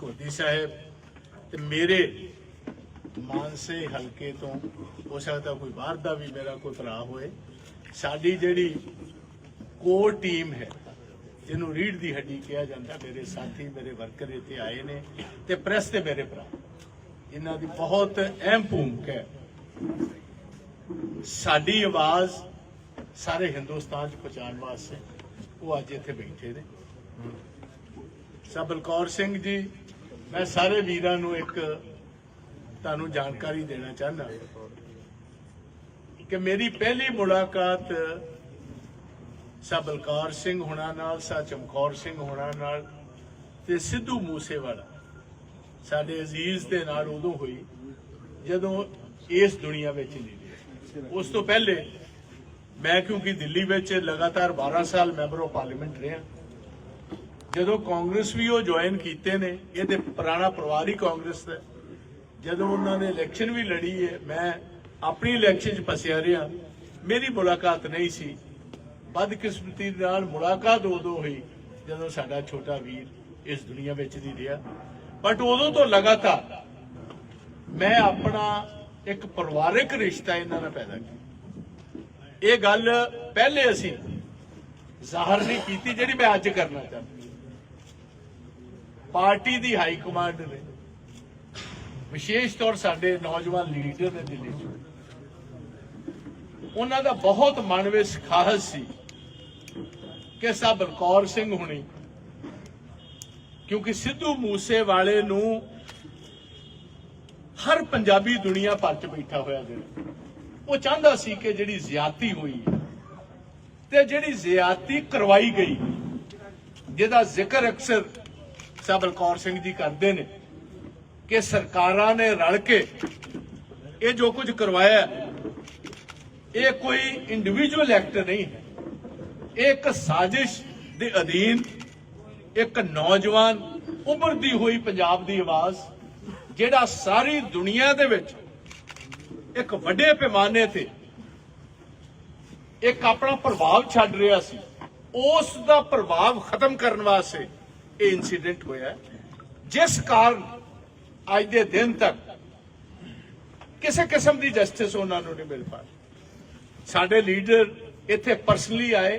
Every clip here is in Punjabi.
ਕੋਦੀ ਸਾਹਿਬ ਤੇ ਮੇਰੇ ਮਾਨਸੇ ਹਲਕੇ ਤੋਂ, ਹੋ ਸਕਦਾ ਕੋਈ ਬਾਹਰ ਦਾ ਵੀ ਮੇਰਾ ਕੋਈ ਭਰਾ ਹੋਏ, ਸਾਡੀ ਜਿਹੜੀ ਕੋਰ ਟੀਮ ਹੈ, ਜਿਹਨੂੰ ਰੀੜ ਦੀ ਹੱਡੀ ਕਿਹਾ ਜਾਂਦਾ, ਮੇਰੇ ਸਾਥੀ, ਮੇਰੇ ਵਰਕਰ ਇੱਥੇ ਆਏ ਨੇ ਤੇ ਪ੍ਰੈਸ ਤੇ ਮੇਰੇ ਭਰਾ। ਇਹਨਾਂ ਦੀ ਬਹੁਤ ਅਹਿਮ ਭੂਮਿਕਾ ਹੈ। ਸਾਡੀ ਆਵਾਜ਼ ਸਾਰੇ ਹਿੰਦੁਸਤਾਨ 'ਚ ਪਹੁੰਚਾਉਣ ਵਾਸਤੇ ਉਹ ਅੱਜ ਇੱਥੇ ਬੈਠੇ ਨੇ। ਸਭ ਬਲਕੌਰ ਸਿੰਘ ਜੀ ਮੈਂ ਸਾਰੇ ਵੀਰਾਂ ਨੂੰ ਇੱਕ ਤੁਹਾਨੂੰ ਜਾਣਕਾਰੀ ਦੇਣਾ ਚਾਹੁੰਦਾ ਕਿ ਮੇਰੀ ਪਹਿਲੀ ਮੁਲਾਕਾਤ ਸਾ ਬਲਕਾਰ ਸਿੰਘ ਹੋਣਾ ਨਾਲ ਸਾ ਚਮਕੌਰ ਸਿੰਘ ਹੁਣਾਂ ਨਾਲ ਤੇ ਸਿੱਧੂ ਮੂਸੇਵਾਲਾ। ਸਾਡੇ ਅਜ਼ੀਜ਼ ਦੇ ਨਾਲ ਉਦੋਂ ਹੋਈ, ਜਦੋਂ ਇਸ ਦੁਨੀਆ ਵਿੱਚ ਨਹੀਂ ਉਸ ਤੋਂ ਪਹਿਲੇ ਮੈਂ ਕਿਉਂਕਿ ਦਿੱਲੀ ਵਿੱਚ ਲਗਾਤਾਰ 12 ਸਾਲ ਮੈਂਬਰ ਆਫ ਪਾਰਲੀਮੈਂਟ ਰਿਹਾ ਜਦੋਂ ਕਾਂਗਰਸ ਵੀ ਉਹ ਜੁਆਇਨ ਕੀਤੇ ਨੇ, ਇਹ ਤੇ ਪੁਰਾਣਾ ਪਰਿਵਾਰ ਹੀ ਕਾਂਗਰਸ ਦਾ ਜਦੋਂ ਉਹਨਾਂ ਨੇ ਇਲੈਕਸ਼ਨ ਵੀ ਲੜੀ ਹੈ, ਮੈਂ ਆਪਣੀ ਇਲੈਕਸ਼ਨ 'ਚ ਫਸਿਆ ਰਿਹਾ। ਮੇਰੀ ਮੁਲਾਕਾਤ ਨਹੀਂ ਸੀ। ਬਦਕਿਸਮਤੀ ਨਾਲ ਮੁਲਾਕਾਤ ਉਦੋਂ ਹੋਈ, ਜਦੋਂ ਸਾਡਾ ਛੋਟਾ ਵੀਰ ਇਸ ਦੁਨੀਆ ਵਿੱਚ ਨਹੀਂ ਰਿਹਾ। ਬਟ ਉਦੋਂ ਤੋਂ ਲਗਾਤਾਰ ਮੈਂ ਆਪਣਾ ਇੱਕ ਪਰਿਵਾਰਿਕ ਰਿਸ਼ਤਾ ਇਹਨਾਂ ਨਾਲ ਪੈਦਾ ਕੀਤਾ। ਇਹ ਗੱਲ ਪਹਿਲੇ ਅਸੀਂ ਜ਼ਾਹਰ ਨਹੀਂ ਕੀਤੀ, ਜਿਹੜੀ ਮੈਂ ਅੱਜ ਕਰਨਾ ਚਾਹੁੰਦਾ। ਪਾਰਟੀ ਦੀ ਹਾਈ ਕਮਾਂਡ ਨੇ। ਵਿਸ਼ੇਸ਼ ਤੌਰ ਸਾਡੇ ਨੌਜਵਾਨ ਲੀਡਰ ਨੇ ਦਿੱਲੀ 'ਚ। ਉਹਨਾਂ ਦਾ ਬਹੁਤ ਮਨ ਵਿੱਚ ਖਾਹਸ ਸੀ ਕਿ ਸਾਹਿਬ ਬਲਕੌਰ ਸਿੰਘ ਹੁਣੀ, ਕਿਉਂਕਿ ਸਿੱਧੂ ਮੂਸੇ ਵਾਲੇ ਨੂੰ ਹਰ ਪੰਜਾਬੀ ਦੁਨੀਆ ਭਰ ਚ ਬੈਠਾ ਹੋਇਆ ਦੇ ਉਹ ਚਾਹੁੰਦਾ ਸੀ ਕਿ ਜਿਹੜੀ ਜ਼ਿਆਤੀ ਹੋਈ ਤੇ ਜਿਹੜੀ ਜ਼ਿਆਤੀ ਕਰਵਾਈ ਗਈ, ਜਿਹਦਾ ਜ਼ਿਕਰ ਅਕਸਰ ਸਾਹਿਬ ਬਲਕੌਰ ਸਿੰਘ ਜੀ ਕਰਦੇ ਨੇ ਕਿ ਸਰਕਾਰਾਂ ਨੇ ਰਲ ਕੇ ਇਹ ਜੋ ਕੁਝ ਕਰਵਾਇਆ ਇਹ ਕੋਈ ਇੰਡੀਵਿਜੂਅਲ ਐਕਟ ਨਹੀਂ ਹੈ। ਇਹ ਇੱਕ ਸਾਜ਼ਿਸ਼ ਦੇ ਅਧੀਨ ਇੱਕ ਨੌਜਵਾਨ ਉਭਰਦੀ ਹੋਈ ਪੰਜਾਬ ਦੀ ਆਵਾਜ਼, ਜਿਹੜਾ ਸਾਰੀ ਦੁਨੀਆ ਦੇ ਵਿੱਚ ਇੱਕ ਵੱਡੇ ਪੈਮਾਨੇ ਤੇ ਇੱਕ ਆਪਣਾ ਪ੍ਰਭਾਵ ਛੱਡ ਰਿਹਾ ਸੀ, ਉਸ ਦਾ ਪ੍ਰਭਾਵ ਖਤਮ ਕਰਨ ਵਾਸਤੇ ਇਹ ਇਨਸੀਡੈਂਟ ਹੋਇਆ ਜਿਸ ਕਾਰਨ ਅੱਜ ਦੇ ਦਿਨ ਤੱਕ ਕਿਸੇ ਕਿਸਮ ਦੀ ਜਸਟਿਸ ਉਹਨਾਂ ਨੂੰ ਨਹੀਂ ਮਿਲ ਪਾ ਸਾਡੇ ਲੀਡਰ ਇੱਥੇ ਪਰਸਨਲੀ ਆਏ,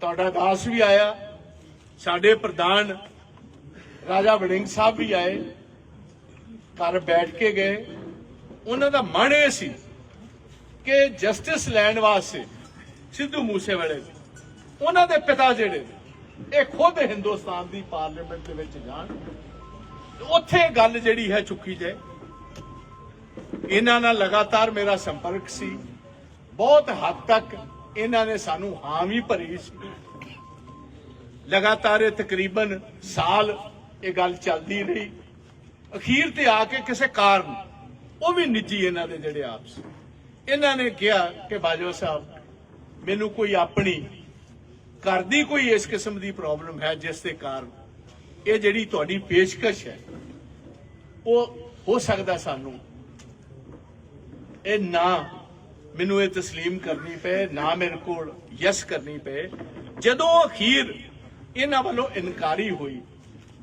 ਤੁਹਾਡਾ ਦਾਸ ਵੀ ਆਇਆ, ਸਾਡੇ ਪ੍ਰਧਾਨ ਰਾਜਾ ਵੜਿੰਗ ਸਾਹਿਬ ਵੀ ਆਏ, ਘਰ ਬੈਠ ਕੇ ਗਏ। ਉਹਨਾਂ ਦਾ ਮਨ ਇਹ ਸੀ ਕਿ ਜਸਟਿਸ ਲੈਣ ਵਾਸਤੇ ਸਿੱਧੂ ਮੂਸੇਵਾਲੇ ਉਹਨਾਂ ਦੇ ਪਿਤਾ ਜਿਹੜੇ ਇਹ ਖੁਦ ਹਿੰਦੁਸਤਾਨ ਦੀ ਪਾਰਲੀਮੈਂਟ ਦੇ ਵਿੱਚ ਜਾਣ। ਉੱਥੇ ਗੱਲ ਜਿਹੜੀ ਹੈ ਚੁੱਕੀ ਜਾਏ। ਇਹਨਾਂ ਨਾਲ ਲਗਾਤਾਰ ਮੇਰਾ ਸੰਪਰਕ ਸੀ। ਬਹੁਤ ਹੱਦ ਤੱਕ ਇਹਨਾਂ ਨੇ ਸਾਨੂੰ ਹਾਮੀ ਭਰੀ ਸੀ। ਲਗਾਤਾਰ ਇਹ ਤਕਰੀਬਨ ਸਾਲ ਇਹ ਗੱਲ ਚੱਲਦੀ ਰਹੀ। ਅਖੀਰ ਤੇ ਆ ਕੇ ਕਿਸੇ ਕਾਰਨ ਉਹ ਵੀ ਨਿੱਜੀ ਇਹਨਾਂ ਦੇ ਜਿਹੜੇ ਆਪਸ ਇਹਨਾਂ ਨੇ ਕਿਹਾ ਕਿ ਬਾਜਵਾ ਸਾਹਿਬ, ਮੈਨੂੰ ਕੋਈ ਆਪਣੀ ਘਰ ਦੀ ਕੋਈ ਇਸ ਕਿਸਮ ਦੀ ਪ੍ਰੋਬਲਮ ਹੈ ਜਿਸ ਦੇ ਕਾਰਨ ਇਹ ਜਿਹੜੀ ਤੁਹਾਡੀ ਪੇਸ਼ਕਸ਼ ਹੈ ਉਹ ਹੋ ਸਕਦਾ ਸਾਨੂੰ ਇਹ ਨਾ ਮੈਨੂੰ ਇਹ تسلیم ਕਰਨੀ ਪਏ ਨਾ ਮੇਰੇ ਕੋਲ ਯਸ ਕਰਨੀ ਪਏ ਜਦੋਂ ਅਖੀਰ ਇਹਨਾਂ ਵੱਲੋਂ ਇਨਕਾਰੀ ਹੋਈ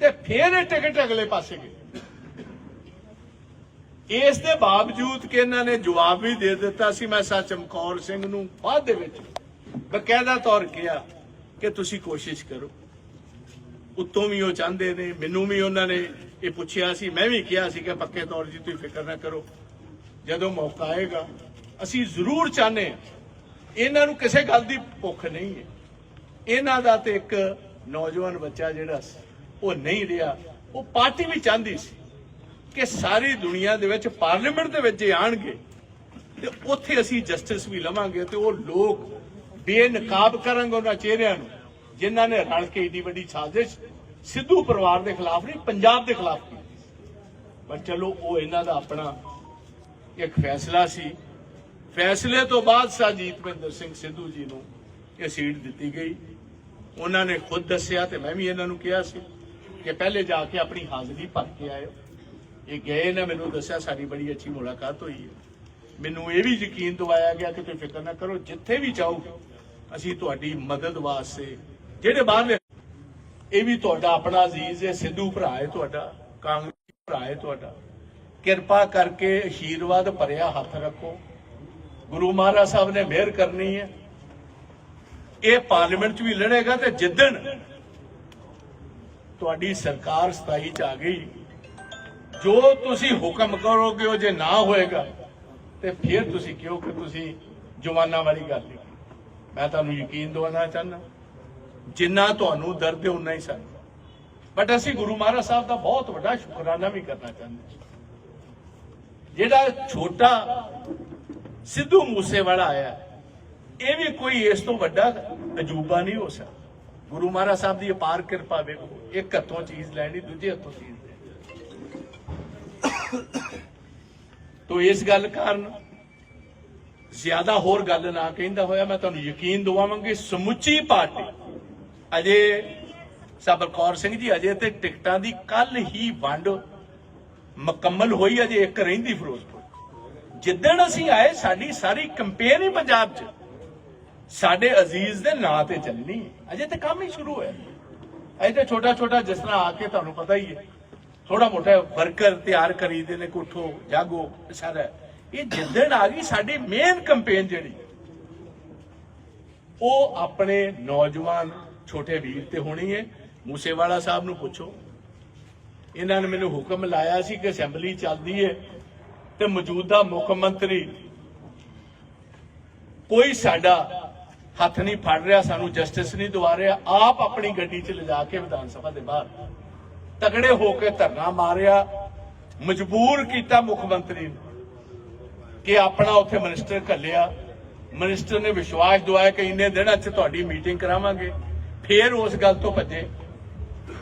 ਤੇ ਫਿਰ ਇਹ ਟਿਕਟ ਅਗਲੇ ਪਾਸੇ ਗਏ ਇਸ ਦੇ ਬਾਵਜੂਦ ਕਿ ਇਹਨਾਂ ਨੇ ਜਵਾਬ ਵੀ ਦੇ ਦਿੱਤਾ ਸੀ ਮੈਂ ਸਾ ਚਮਕੌਰ ਸਿੰਘ ਨੂੰ ਬਾਅਦ ਦੇ ਵਿੱਚ ਬਕਾਇਦਾ ਤੌਰ ਕਿਹਾ ਕਿ ਤੁਸੀਂ ਕੋਸ਼ਿਸ਼ ਕਰੋ। ਉੱਤੋਂ ਵੀ ਉਹ ਚਾਹੁੰਦੇ ਨੇ, ਮੈਨੂੰ ਵੀ ਉਹਨਾਂ ਨੇ ਇਹ ਪੁੱਛਿਆ ਸੀ, ਮੈਂ ਵੀ ਕਿਹਾ ਸੀ ਕਿ ਪੱਕੇ ਤੌਰ ਜੀ ਤੁਸੀਂ ਫਿਕਰ ਨਾ ਕਰੋ। ਜਦੋਂ ਮੌਕਾ ਆਏਗਾ, ਅਸੀਂ ਜ਼ਰੂਰ ਚਾਹਨੇ ਹਾਂ। ਇਹਨਾਂ ਨੂੰ ਕਿਸੇ ਗੱਲ ਦੀ ਭੁੱਖ ਨਹੀਂ ਹੈ। ਇਹਨਾਂ ਦਾ ਤੇ ਇੱਕ ਨੌਜਵਾਨ ਬੱਚਾ ਜਿਹੜਾ ਉਹ ਨਹੀਂ ਰਿਹਾ। ਉਹ ਪਾਰਟੀ ਵੀ ਚਾਹੁੰਦੀ ਸੀ ਕਿ ਸਾਰੀ ਦੁਨੀਆ ਦੇ ਵਿੱਚ ਪਾਰਲੀਮੈਂਟ ਦੇ ਵਿੱਚ ਜੇ ਆਣਗੇ ਤੇ ਉੱਥੇ ਅਸੀਂ ਜਸਟਿਸ ਵੀ ਲਵਾਂਗੇ ਤੇ ਉਹ ਲੋਕ ਬੇਨਕਾਬ ਕਰਾਂਗੇ ਉਹਨਾਂ ਚਿਹਰਿਆਂ ਨੂੰ, ਜਿਨ੍ਹਾਂ ਨੇ ਰਲ ਕੇ ਏਡੀ ਵੱਡੀ ਸਾਜ਼ਿਸ਼ ਸਿੱਧੂ ਪਰਿਵਾਰ ਦੇ ਖਿਲਾਫ ਨਹੀਂ, ਪੰਜਾਬ ਦੇ ਖਿਲਾਫ ਕੀਤੀ। ਪਰ ਚਲੋ, ਉਹ ਇਹਨਾਂ ਦਾ ਆਪਣਾ ਇੱਕ ਫੈਸਲਾ ਸੀ। ਫੈਸਲੇ ਤੋਂ ਬਾਅਦ ਸਾਜੀਤ ਮਹਿੰਦਰ ਸਿੰਘ ਸਿੱਧੂ ਜੀ ਨੂੰ ਇਹ ਸੀਟ ਦਿੱਤੀ ਗਈ। ਉਹਨਾਂ ਨੇ ਖੁਦ ਦੱਸਿਆ ਤੇ ਮੈਂ ਵੀ ਇਹਨਾਂ ਨੂੰ ਕਿਹਾ ਸੀ ਕਿ ਪਹਿਲੇ ਜਾ ਕੇ ਆਪਣੀ ਹਾਜ਼ਰੀ ਭਰ ਕੇ ਆਇਓ। ਇਹ ਗਏ ਨੇ, ਮੈਨੂੰ ਦੱਸਿਆ ਸਾਡੀ ਬੜੀ ਅੱਛੀ ਮੁਲਾਕਾਤ ਹੋਈ ਹੈ। ਮੈਨੂੰ ਇਹ ਵੀ ਯਕੀਨ ਦਿਵਾਇਆ ਗਿਆ ਕਿ ਤੁਸੀਂ ਫਿਕਰ ਨਾ ਕਰੋ, ਜਿੱਥੇ ਵੀ ਜਾਓ ਅਸੀਂ ਤੁਹਾਡੀ ਮਦਦ ਵਾਸਤੇ, ਜਿਹੜੇ ਬਾਹਰਲੇ ਇਹ ਵੀ ਤੁਹਾਡਾ ਆਪਣਾ ਅਜ਼ੀਜ਼ ਹੈ, ਸਿੱਧੂ ਭਰਾ ਹੈ ਤੁਹਾਡਾ, ਕਾਂਗਰਸ ਭਰਾ ਹੈ ਤੁਹਾਡਾ। ਕਿਰਪਾ ਕਰਕੇ ਅਸ਼ੀਰਵਾਦ ਭਰਿਆ ਹੱਥ ਰੱਖੋ। ਗੁਰੂ ਮਹਾਰਾਜ ਸਾਹਿਬ ਨੇ ਮਿਹਰ ਕਰਨੀ ਹੈ। ਇਹ ਪਾਰਲੀਮੈਂਟ 'ਚ ਵੀ ਲੜੇਗਾ ਤੇ ਜਿੱਦਣ ਤੁਹਾਡੀ ਸਰਕਾਰ 27 ਚ ਆ ਗਈ, ਜੋ ਤੁਸੀਂ ਹੁਕਮ ਕਰੋਗੇ ਉਹ ਜੇ ਨਾ ਹੋਏਗਾ, ਤੇ ਫਿਰ ਤੁਸੀਂ ਕਿਉਂ ਕਿ ਤੁਸੀਂ ਜਵਾਨਾਂ ਵਾਲੀ ਗੱਲ ਨਹੀਂ ਮੈਂ ਤੁਹਾਨੂੰ ਯਕੀਨ ਦਿਵਾਉਣਾ ਚਾਹੁੰਦਾ, ਜਿੰਨਾ ਤੁਹਾਨੂੰ ਦਰਦ ਹੈ, ਉਨਾ ਹੀ ਸਾਨੂੰ। ਬਟ ਅਸੀਂ ਗੁਰੂ ਮਹਾਰਾਜ ਸਾਹਿਬ ਦਾ ਬਹੁਤ ਵੱਡਾ ਸ਼ੁਕਰਾਨਾ ਵੀ ਕਰਨਾ ਚਾਹੁੰਦੇ ਜਿਹੜਾ ਛੋਟਾ ਸਿੱਧੂ ਮੂਸੇਵਾਲਾ ਆਇਆ, ਇਹ ਵੀ ਕੋਈ ਇਸ ਤੋਂ ਵੱਡਾ ਅਜੂਬਾ ਨਹੀਂ ਹੋ ਸਕਦਾ। ਗੁਰੂ ਮਹਾਰਾਜ ਸਾਹਿਬ ਦੀ ਅਪਾਰ ਕਿਰਪਾ ਵੇਖੋ, ਇੱਕ ਹੱਥੋਂ ਚੀਜ਼ ਲੈਣੀ, ਦੂਜੇ ਹੱਥੋਂ ਚੀਜ਼ ਲੈਣੀ। ਤੋ ਇਸ ਗੱਲ ਕਾਰਨ ਜ਼ਿਆਦਾ ਹੋਰ ਗੱਲ ਨਾ ਕਹਿੰਦਾ ਹੋਇਆ, ਮੈਂ ਤੁਹਾਨੂੰ ਯਕੀਨ ਦਿਵਾਵਾਂਗੀ, ਸਮੁੱਚੀ ਪਾਰਟੀ। ਅਜੇ ਸਬਰਕੌਰ ਸਿੰਘ ਜੀ, ਅਜੇ ਤੇ ਟਿਕਟਾਂ ਦੀ ਕੱਲ ਹੀ ਵੰਡ ਮੁਕੰਮਲ ਹੋਈ, ਅਜੇ ਇੱਕ ਰਹਿੰਦੀ ਫਿਰੋਜ਼ਪੁਰ। ਜਿੱਦਣ ਅਸੀਂ ਆਏ, ਸਾਡੀ ਸਾਰੀ ਕੰਪੇਨ ਹੀ ਪੰਜਾਬ 'ਚ। ਸਾਡੇ ਅਜ਼ੀਜ਼ ਦੇ ਨਾਂ ਤੇ ਚੱਲਣੀ ਅਜੇ ਤੇ ਕੰਮ ਹੀ ਸ਼ੁਰੂ ਹੋਇਆ। ਅਜੇ ਤੇ ਛੋਟਾ ਛੋਟਾ ਜਿਸ ਤਰ੍ਹਾਂ ਆ ਕੇ ਤੁਹਾਨੂੰ ਪਤਾ ਹੀ ਹੈ। ਥੋੜਾ ਮੋਟਾ ਵਰਕਰ ਤਿਆਰ ਕਰੀਦੇ ਨੇ, ਕੋਠੋ, ਜਾਗੋ, ਸਾਰਾ। ਇਹ ਜਿੱਦਣ ਆ ਗਈ, ਸਾਡੀ ਮੇਨ ਕੰਪੇਨ ਜਿਹੜੀ, ਉਹ ਆਪਣੇ ਨੌਜਵਾਨ ਛੋਟੇ ਵੀਰ ਤੇ ਹੋਣੀ ਹੈ ਮੂਸੇਵਾਲਾ ਸਾਹਿਬ ਨੂੰ ਪੁੱਛੋ। ਇਹਨਾਂ ਨੇ ਮੈਨੂੰ ਹੁਕਮ ਲਾਇਆ ਸੀ ਕਿ ਅਸੈਂਬਲੀ ਚੱਲਦੀ ਹੈ ਤੇ ਮੌਜੂਦਾ ਮੁੱਖ ਮੰਤਰੀ ਕੋਈ ਸਾਡਾ ਹੱਥ ਨਹੀਂ ਫੜ ਰਿਹਾ, ਸਾਨੂੰ ਜਸਟਿਸ ਨਹੀਂ ਦਵਾ ਰਿਹਾ, ਆਪ ਆਪਣੀ ਗੱਡੀ 'ਚ ਲਿਜਾ ਕੇ ਵਿਧਾਨ ਸਭਾ ਦੇ ਬਾਹਰ ਤਗੜੇ ਹੋ ਕੇ ਧਰਨਾ ਮਾਰਿਆ, ਮਜਬੂਰ ਕੀਤਾ ਮੁੱਖ ਮੰਤਰੀ ਨੂੰ। ਕਿ ਆਪਣਾ ਉੱਥੇ ਮਿਨਿਸਟਰ ਘੱਲਿਆ। ਮਿਨਿਸਟਰ ਨੇ ਵਿਸ਼ਵਾਸ ਦਵਾਇਆ ਕਿ ਇੰਨੇ ਦਿਨਾਂ 'ਚ ਤੁਹਾਡੀ ਮੀਟਿੰਗ ਕਰਾਵਾਂਗੇ। ਫੇਰ ਉਸ ਗੱਲ ਤੋਂ ਭੱਜੇ।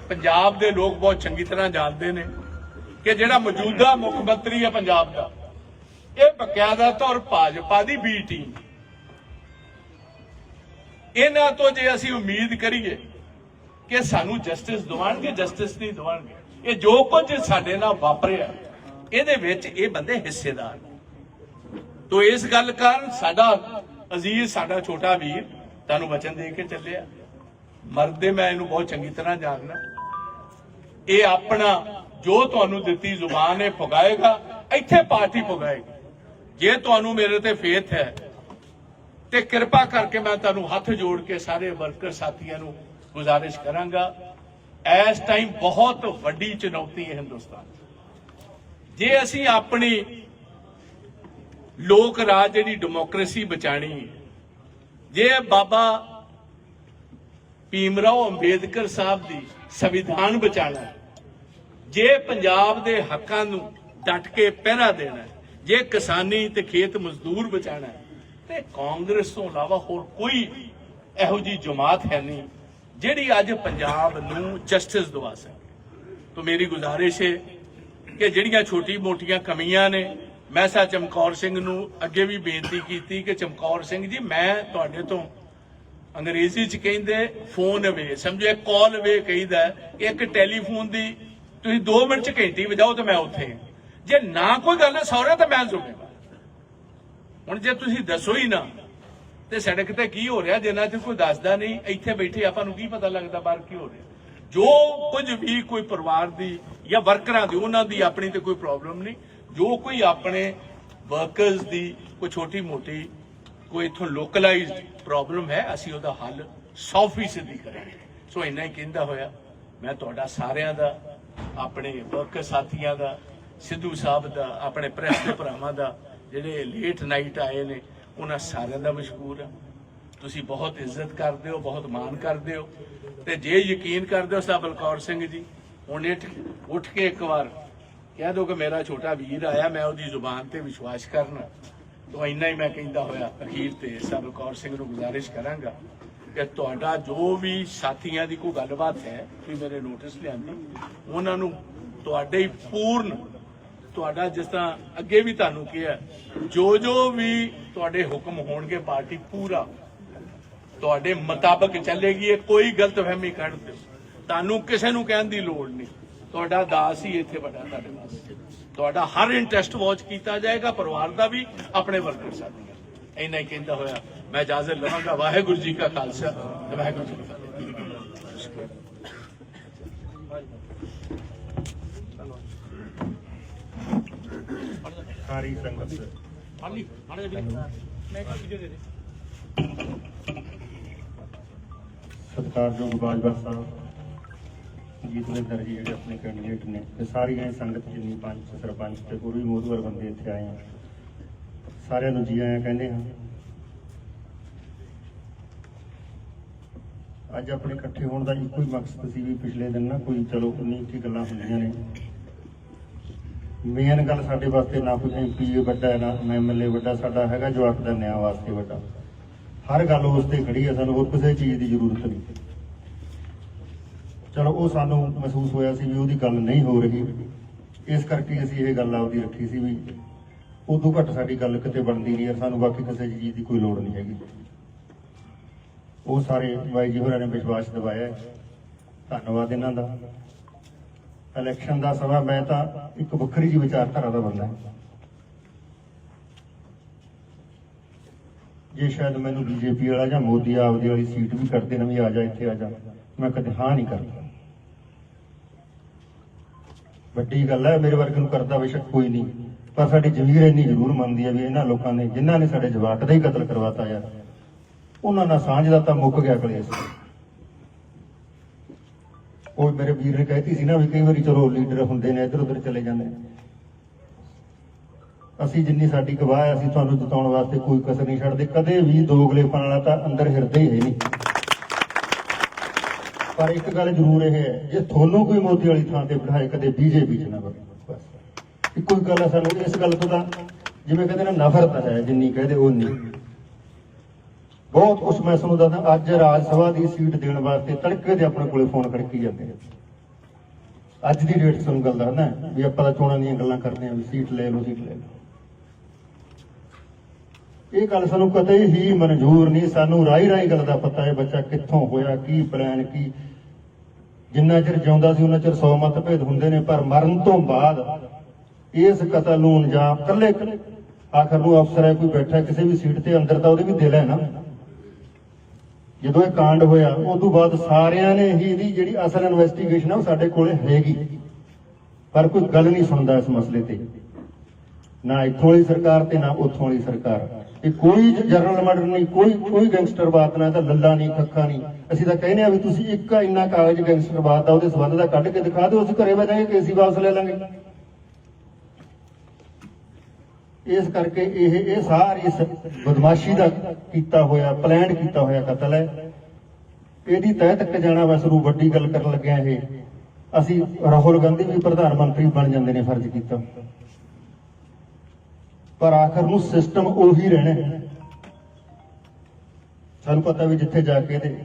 ਪੰਜਾਬ ਦੇ ਲੋਕ ਬਹੁਤ ਚੰਗੀ ਤਰ੍ਹਾਂ ਜਾਣਦੇ ਨੇ ਕਿ ਜਿਹੜਾ ਮੌਜੂਦਾ ਮੁੱਖ ਮੰਤਰੀ ਹੈ ਪੰਜਾਬ ਦਾ, ਇਹ ਬਕਾਇਦਾ ਤੌਰ ਭਾਜਪਾ ਦੀ ਬੀ ਟੀਮ ਇਹਨਾਂ ਤੋਂ ਜੇ ਅਸੀਂ ਉਮੀਦ ਕਰੀਏ ਕਿ ਸਾਨੂੰ ਜਸਟਿਸ ਦਿਵਾਣਗੇ ਜਸਟਿਸ ਨਹੀਂ ਦਿਵਾਣਗੇ ਇਹ ਜੋ ਕੁਝ ਸਾਡੇ ਨਾਲ ਵਾਪਰਿਆ, ਇਹਦੇ ਵਿੱਚ ਇਹ ਬੰਦੇ ਹਿੱਸੇਦਾਰ ਨੇ। ਤੋ ਇਸ ਗੱਲ ਕਾਰਨ ਸਾਡਾ ਅਜ਼ੀਜ਼, ਸਾਡਾ ਛੋਟਾ ਵੀਰ ਤੁਹਾਨੂੰ ਵਚਨ ਦੇ ਕੇ ਚੱਲਿਆ। ਮਰਦੇ ਮੈਂ ਇਹਨੂੰ ਬਹੁਤ ਚੰਗੀ ਤਰ੍ਹਾਂ ਜਾਣਦਾ ਇਹ ਆਪਣਾ ਜੋ ਤੁਹਾਨੂੰ ਦਿੱਤੀ ਜ਼ੁਬਾਨ ਹੈ ਪੁਗਾਏਗਾ, ਇੱਥੇ ਪਾਰਟੀ ਪੁਗਾਏਗੀ। ਜੇ ਤੁਹਾਨੂੰ ਮੇਰੇ ਤੇ ਫੇਥ ਹੈ, ਤੇ ਕਿਰਪਾ ਕਰਕੇ ਮੈਂ ਤੁਹਾਨੂੰ ਹੱਥ ਜੋੜ ਕੇ ਸਾਰੇ ਵਰਕਰ ਸਾਥੀਆਂ ਨੂੰ ਗੁਜ਼ਾਰਿਸ਼ ਕਰਾਂਗਾ। ਇਸ ਟਾਈਮ ਬਹੁਤ ਵੱਡੀ ਚੁਣੌਤੀ ਹੈ ਹਿੰਦੁਸਤਾਨ ਜੇ ਅਸੀਂ ਆਪਣੀ ਲੋਕ ਰਾਜ ਜਿਹੜੀ ਡੈਮੋਕ੍ਰੇਸੀ ਬਚਾਣੀ ਜੇ ਬਾਬਾ ਭੀਮ ਰਾਓ ਅੰਬੇਦਕਰ ਸਾਹਿਬ ਦੀ ਸੰਵਿਧਾਨ ਬਚਾਣਾ ਜੇ ਪੰਜਾਬ ਦੇ ਹੱਕਾਂ ਨੂੰ ਡਟ ਕੇ ਪਹਿਰਾ ਦੇਣਾ ਜੇ ਕਿਸਾਨੀ ਤੇ ਖੇਤ ਮਜ਼ਦੂਰ ਬਚਾਣਾ ਤੇ ਕਾਂਗਰਸ ਤੋਂ ਇਲਾਵਾ ਹੋਰ ਕੋਈ ਇਹੋ ਜੀ ਜਮਾਤ ਹੈ ਨਹੀਂ ਜਿਹੜੀ ਅੱਜ ਪੰਜਾਬ ਨੂੰ ਜਸਟਿਸ ਦਵਾ ਸਕੇ। ਤੋ ਮੇਰੀ ਗੁਜ਼ਾਰਿਸ਼ ਹੈ ਕਿ ਜਿਹੜੀਆਂ ਛੋਟੀ ਮੋਟੀਆਂ ਕਮੀਆਂ ਨੇ ਮੈਂ ਸਾ ਚਮਕੌਰ ਸਿੰਘ ਨੂੰ ਅੱਗੇ ਵੀ ਬੇਨਤੀ ਕੀਤੀ ਕਿ ਚਮਕੌਰ ਸਿੰਘ ਜੀ, ਮੈਂ ਤੁਹਾਡੇ ਤੋਂ ਅੰਗਰੇਜ਼ੀ ਚ ਕਹਿੰਦੇ ਫੋਨ ਅਵੇ ਸਮਝੋ ਕਾਲ ਅਵੇ ਕਹਿੰਦਾ, ਇੱਕ ਟੈਲੀਫੋਨ ਦੀ, ਤੁਸੀਂ 2 ਮਿੰਟ ਚ ਘੰਟੀ ਵਜਾਓ ਤਾਂ ਮੈਂ ਉੱਥੇ ਜੇ ਨਾ ਕੋਈ ਗੱਲ ਹੈ ਸੌਰਾ ਤਾਂ ਮੈਂ ਜ਼ਿੰਮੇਵਾਰ ਹੁਣ ਜੇ ਤੁਸੀਂ ਦੱਸੋ ਹੀ ਨਾ, ਤੇ ਸੜਕ ਤੇ ਕੀ ਹੋ ਰਿਹਾ, ਜਿੰਨਾ ਚ ਕੋਈ ਦੱਸਦਾ ਨਹੀਂ, ਇੱਥੇ ਬੈਠੇ ਆਪਾਂ ਨੂੰ ਕੀ ਪਤਾ ਲੱਗਦਾ ਬਾਹਰ ਕੀ ਹੋ ਰਿਹਾ। ਜੋ ਕੁਝ ਵੀ ਕੋਈ ਪਰਿਵਾਰ ਦੀ ਜਾਂ ਵਰਕਰਾਂ ਦੀ, ਉਹਨਾਂ ਦੀ ਆਪਣੀ ਤੇ ਕੋਈ ਪ੍ਰੋਬਲਮ ਨਹੀਂ। ਜੋ ਕੋਈ ਆਪਣੇ ਵਰਕਰਸ ਦੀ ਕੋਈ ਛੋਟੀ ਮੋਟੀ ਕੋਈ ਇਥੋਂ ਲੋਕਲਾਈਜ਼ਡ ਪ੍ਰੋਬਲਮ ਹੈ, ਅਸੀਂ ਉਹਦਾ ਹੱਲ 100% ਕਰਾਂਗੇ। ਸੋ ਇੰਨਾ ਹੀ ਕਹਿੰਦਾ ਹੋਇਆ, ਮੈਂ ਤੁਹਾਡਾ ਸਾਰਿਆਂ ਦਾ, ਆਪਣੇ ਵਰਕਰ ਸਾਥੀਆਂ ਦਾ, ਸਿੱਧੂ ਸਾਹਿਬ ਦਾ, ਆਪਣੇ ਪ੍ਰੈਸ ਦੇ ਭਰਾਵਾਂ ਦਾ, ਜਿਹੜੇ ਲੇਟ ਨਾਈਟ ਆਏ ਨੇ, ਉਹਨਾਂ ਸਾਰਿਆਂ ਦਾ ਮਸ਼ਕੂਰ ਆ। ਤੁਸੀਂ ਬਹੁਤ ਇੱਜ਼ਤ ਕਰਦੇ ਹੋ, ਬਹੁਤ ਮਾਣ ਕਰਦੇ ਹੋ। ਤੇ ਜੇ ਯਕੀਨ ਕਰਦੇ ਹੋ ਤਾਂ ਬਲਕੌਰ ਸਿੰਘ ਜੀ ਹੁਣ ਉੱਠ ਕੇ ਇੱਕ ਵਾਰ ਕਹਿ ਦੋ ਕਿ ਮੇਰਾ ਛੋਟਾ ਵੀਰ ਆਇਆ, ਮੈਂ ਉਹਦੀ ਜ਼ੁਬਾਨ ਤੇ ਵਿਸ਼ਵਾਸ ਕਰਨਾ। ਤੋਂ ਇੰਨਾ ਹੀ ਮੈਂ ਕਹਿੰਦਾ ਹੋਇਆ, ਅਖੀਰ ਤੇ ਸਬਲਕੌਰ ਸਿੰਘ ਨੂੰ ਗੁਜ਼ਾਰਿਸ਼ ਕਰਾਂਗਾ ਕਿ ਤੁਹਾਡਾ ਜੋ ਵੀ ਸਾਥੀਆਂ ਦੀ ਕੋਈ ਗੱਲਬਾਤ ਹੈ ਤੁਸੀਂ ਮੇਰੇ ਨੋਟਿਸ ਲਿਆਂਦੀ, ਉਹਨਾਂ ਨੂੰ ਤੁਹਾਡੇ ਹੀ ਪੂਰਨ, ਤੁਹਾਡਾ ਜਿਸ ਤਰ੍ਹਾਂ ਅੱਗੇ ਵੀ ਤੁਹਾਨੂੰ ਕਿਹਾ, ਜੋ ਜੋ ਵੀ ਤੁਹਾਡੇ ਹੁਕਮ ਹੋਣਗੇ, ਪਾਰਟੀ ਪੂਰਾ, ਤੁਹਾਡੇ ਮੁਤਾਬਕ ਚੱਲੇਗੀ, ਇਹ ਕੋਈ ਗਲਤਫਹਿਮੀ ਕੱਢ ਦਿਓ। ਤੁਹਾਨੂੰ ਕਿਸੇ ਨੂੰ ਕਹਿਣ ਦੀ ਲੋੜ ਨਹੀਂ। ਤੁਹਾਡਾ ਦਾਸ ਹੀ ਇੱਥੇ ਬੜਾ ਤੁਹਾਡੇ ਵਾਸਤੇ। ਤੁਹਾਡਾ ਹਰ ਇੰਟਰਸਟ ਵਾਚ ਕੀਤਾ ਜਾਏਗਾ ਪਰਿਵਾਰ ਦਾ ਵੀ ਆਪਣੇ ਵਰਕਰ ਸਾਥੀ ਇੰਨਾ ਹੀ ਕਹਿੰਦਾ ਹੋਇਆ ਮੈਂ ਇਜਾਜ਼ਤ ਲਵਾਂਗਾ। ਵਾਹਿਗੁਰੂ ਜੀ ਕਾ ਖਾਲਸਾ ਵਾਹਿਗੁਰੂ ਜੀ ਸਾਰੀ ਸੰਗਤ ਪੜ ਲਈ ਮਾੜਾ ਮੈਂ ਇੱਕ ਵੀਡੀਓ ਦੇ ਦੇ। ਸਤਿਕਾਰਯੋਗ ਬਾਜਵਾ ਸਾਹਿਬ। ਜੀਤਵਿੰਦਰ ਜੀ ਜਿਹੜੇ ਆਪਣੇ ਕੈਂਡੀਡੇਟ ਨੇ, ਤੇ ਸਾਰੀ ਇਹ ਸੰਗਤ ਜਿੰਨੀ ਪੰਚ ਸਰਪੰਚ ਤੇ ਹੋਰ ਮੋਦਵਰ ਬੰਦੇ ਇੱਥੇ ਆਏ ਆ। ਸਾਰਿਆਂ ਨੂੰ ਜੀ ਆਇਆਂ ਕਹਿੰਦੇ ਹਾਂ। ਅੱਜ ਆਪਣੇ ਇਕੱਠੇ ਹੋਣ ਦਾ ਇੱਕੋ ਹੀ ਮਕਸਦ ਸੀ ਵੀ ਪਿਛਲੇ ਦਿਨ ਨਾ ਕੋਈ ਚਲੋ ਉਨੀ ਕੀ ਗੱਲਾਂ ਹੁੰਦੀਆਂ ਨੇ। ਮੇਨ ਗੱਲ ਸਾਡੇ ਵਾਸਤੇ ਨਾ ਕੋਈ ਐਮਪੀ ਵੱਡਾ, ਨਾ ਐਮਐਲਏ ਵੱਡਾ, ਸਾਡਾ ਹੈਗਾ ਜਵਾਕ ਦਾ ਨਿਆਂ ਵਾਸਤੇ ਵੱਡਾ। ਹਰ ਗੱਲ ਉਸ ਤੇ ਖੜੀ ਹੈ ਸਾਨੂੰ ਹੋਰ ਕਿਸੇ ਚੀਜ਼ ਦੀ ਜ਼ਰੂਰਤ ਨਹੀਂ। ਚਲੋ, ਉਹ ਸਾਨੂੰ ਮਹਿਸੂਸ ਹੋਇਆ ਸੀ ਵੀ ਉਹਦੀ ਗੱਲ ਨਹੀਂ ਹੋ ਰਹੀ। ਇਸ ਕਰਕੇ ਅਸੀਂ ਇਹ ਗੱਲ ਆਪਦੀ ਰੱਖੀ ਸੀ ਵੀ ਉਦੋਂ ਘੱਟ ਸਾਡੀ ਗੱਲ ਕਿਤੇ ਬਣਦੀ ਨਹੀਂ ਹੈ, ਸਾਨੂੰ ਬਾਕੀ ਕਿਸੇ ਚੀਜ਼ ਦੀ ਕੋਈ ਲੋੜ ਨਹੀਂ ਹੈਗੀ। ਉਹ ਸਾਰੇ ਬਾਈ ਜੀ ਹੋਰਾਂ ਨੇ ਵਿਸ਼ਵਾਸ ਦਿਵਾਇਆ ਧੰਨਵਾਦ ਇਹਨਾਂ ਦਾ। ਇਲੈਕਸ਼ਨ ਦਾ ਸਮਾਂ, ਮੈਂ ਤਾਂ ਇੱਕ ਵੱਖਰੀ ਜਿਹੀ ਵਿਚਾਰਧਾਰਾ ਦਾ ਬੰਦਾ ਹਾਂ। ਜੇ ਸ਼ਾਇਦ ਮੈਨੂੰ ਬੀਜੇਪੀ ਵਾਲਾ ਜਾਂ ਮੋਦੀ ਆਪਦੀ ਵਾਲੀ ਸੀਟ ਵੀ ਕੱਢਦੇ ਨਾ ਵੀ ਆ ਜਾ, ਇੱਥੇ ਆ ਜਾ, ਮੈਂ ਕਦੇ ਹਾਂ ਨਹੀਂ ਕਰਦਾ। ਵੱਡੀ ਗੱਲ ਹੈ, ਮੇਰੇ ਵਰਗੇ ਨੂੰ ਕਰਦਾ ਬੇਸ਼ੱਕ ਕੋਈ ਨਹੀਂ। ਪਰ ਸਾਡੀ ਜ਼ਮੀਰ ਇੰਨੀ ਜ਼ਰੂਰ ਮੰਨਦੀ ਹੈ ਵੀ ਇਹਨਾਂ ਲੋਕਾਂ ਨੇ, ਜਿਨ੍ਹਾਂ ਨੇ ਸਾਡੇ ਜਵਾਕ ਦਾ ਹੀ ਕਤਲ ਕਰਵਾਤਾ ਯਾਰ, ਉਹਨਾਂ ਨਾਲ ਸਾਂਝ ਦਾ ਤਾਂ ਮੁੱਕ ਗਿਆ ਕਲੇਸ਼। ਉਹ ਮੇਰੇ ਵੀਰ ਨੇ ਕਹਿਤੀ ਸੀ ਨਾ ਵੀ ਕਈ ਵਾਰੀ ਚਲੋ ਲੀਡਰ ਹੁੰਦੇ ਨੇ ਇੱਧਰ ਉੱਧਰ ਚਲੇ ਜਾਂਦੇ ਅਸੀਂ ਜਿੰਨੀ ਸਾਡੀ ਗਵਾਹ ਹੈ, ਅਸੀਂ ਤੁਹਾਨੂੰ ਜਿਤਾਉਣ ਵਾਸਤੇ ਕੋਈ ਕਸਰ ਨਹੀਂ ਛੱਡਦੇ। ਕਦੇ ਵੀ ਦੋਗਲੇਪਨ ਵਾਲਾ ਤਾਂ ਅੰਦਰ ਹਿਰਦੇ ਹੀ ਨਹੀਂ। ਪਰ ਇੱਕ ਗੱਲ ਜ਼ਰੂਰ ਇਹ ਹੈ, ਜੇ ਤੁਹਾਨੂੰ ਕੋਈ ਮੋਦੀ ਵਾਲੀ ਥਾਂ ਤੇ ਬਿਠਾਏ ਕਦੇ ਬੀਜੇਪੀ ਚ ਨਾ ਬਣੇ ਬਸ। ਇੱਕੋ ਹੀ ਗੱਲ ਹੈ ਸਾਨੂੰ, ਇਸ ਗੱਲ ਤੋਂ ਤਾਂ ਜਿਵੇਂ ਕਹਿੰਦੇ ਨੇ ਨਫ਼ਰਤ ਹੈ, ਜਿੰਨੀ ਕਹਦੇ ਉਹ ਨਹੀਂ ਬਹੁਤ ਕੁਛ ਮੈਂ ਤੁਹਾਨੂੰ ਦੱਸਦਾ ਅੱਜ ਰਾਜ ਸਭਾ ਦੀ ਸੀਟ ਦੇਣ ਵਾਸਤੇ ਤੜਕੇ ਦੇ ਆਪਣੇ ਕੋਲੇ ਫੋਨ ਖੜਕੀ ਜਾਂਦੇ ਆ ਅੱਜ ਦੀ ਡੇਟ ਤੁਹਾਨੂੰ ਗੱਲ ਦੱਸਦਾ, ਵੀ ਆਪਾਂ ਤਾਂ ਚੋਣਾਂ ਦੀਆਂ ਗੱਲਾਂ ਕਰਦੇ ਆ ਵੀ ਸੀਟ ਲੈ ਲਓ, ਸੀਟ ਲੈ ਲਓ। ਇਹ ਗੱਲ ਸਾਨੂੰ ਕਦੇ ਹੀ ਮਨਜ਼ੂਰ ਨਹੀਂ, ਸਾਨੂੰ ਰਾਈ ਰਾਈ ਗੱਲ ਦਾ ਪਤਾ ਹੈ ਬੱਚਾ ਕਿੱਥੋਂ ਹੋਇਆ, ਕੀ ਪਲਾਨ ਕੀ ਜਿੰਨਾ ਚਿਰ ਜਿਉਂਦਾ ਸੀ, ਉਹਨਾਂ ਚਿਰ 100 ਮਤਭੇਦ ਹੁੰਦੇ ਨੇ, ਪਰ ਮਰਨ ਤੋਂ ਬਾਅਦ ਇਸ ਕਤਲ ਨੂੰ ਅੰਜਾਮ ਕੱਲੇ ਆਖਰ ਨੂੰ ਅਫਸਰ ਹੈ, ਕੋਈ ਬੈਠਾ ਕਿਸੇ ਵੀ ਸੀਟ ਤੇ ਅੰਦਰ ਤਾਂ ਉਹਦੇ ਵੀ ਦਿਲ ਹੈ ਨਾ। ਜਦੋਂ ਇਹ ਕਾਂਡ ਹੋਇਆ, ਉਸ ਤੋਂ ਬਾਅਦ ਸਾਰਿਆਂ ਨੇ ਹੀ ਇਹਦੀ ਜਿਹੜੀ ਅਸਲ ਇਨਵੈਸਟੀਗੇਸ਼ਨ ਹੈ ਉਹ ਸਾਡੇ ਕੋਲੇ ਹੈਗੀ। ਪਰ ਕੋਈ ਗੱਲ ਨਹੀਂ ਸੁਣਦਾ ਇਸ ਮਸਲੇ ਤੇ। ਨਾ ਇੱਥੋਂ ਵਾਲੀ ਸਰਕਾਰ ਤੇ, ਨਾ ਉੱਥੋਂ ਵਾਲੀ ਸਰਕਾਰ। ਇਹ ਕੋਈ ਜਰਨਲ ਮਰਡਰ ਨਹੀਂ, ਕੋਈ ਕੋਈ ਗੈਂਗਸਟਰਵਾਦ ਨਾ ਤਾਂ ਲੱਲਾ ਨਹੀਂ, ਖੱਖਾ ਨਹੀਂ। ਅਸੀਂ ਤਾਂ ਕਹਿੰਦੇ ਆ ਵੀ ਤੁਸੀਂ ਇੱਕ ਇੰਨਾ ਕਾਗਜ਼ ਗੈਂਗਸਟਰਵਾਦ ਦਾ, ਉਹਦੇ ਸੰਬੰਧ ਦਾ ਕੱਢ ਕੇ ਦਿਖਾ ਦਿਓ, ਅਸੀਂ ਘਰੇ ਬੈਠਾਂਗੇ ਕੇਸੀ ਵਾਪਸ ਲੈ ਲਾਂਗੇ। ਇਸ ਕਰਕੇ ਇਹ ਇਹ ਸਾਰੀ ਇਸ ਬਦਮਾਸ਼ੀ ਦਾ ਕੀਤਾ ਹੋਇਆ, ਪਲਾਨ ਕੀਤਾ ਹੋਇਆ ਕਤਲ ਹੈ। ਇਹਦੀ ਤਹਿ ਤੱਕ ਜਾਣਾ ਬਸ ਨੂੰ ਵੱਡੀ ਗੱਲ ਕਰਨ ਲੱਗਿਆ ਇਹ। ਅਸੀਂ ਰਾਹੁਲ ਗਾਂਧੀ ਵੀ ਪ੍ਰਧਾਨ ਮੰਤਰੀ ਬਣ ਜਾਂਦੇ ਨੇ, ਫਰਜ਼ ਕੀਤਾ। ਪਰ ਆਖਰ ਨੂੰ ਸਿਸਟਮ ਉਹੀ ਰਹਿਣਾ ਸਾਨੂੰ ਪਤਾ ਵੀ ਜਿੱਥੇ ਜਾ ਕੇ ਇਹਦੇ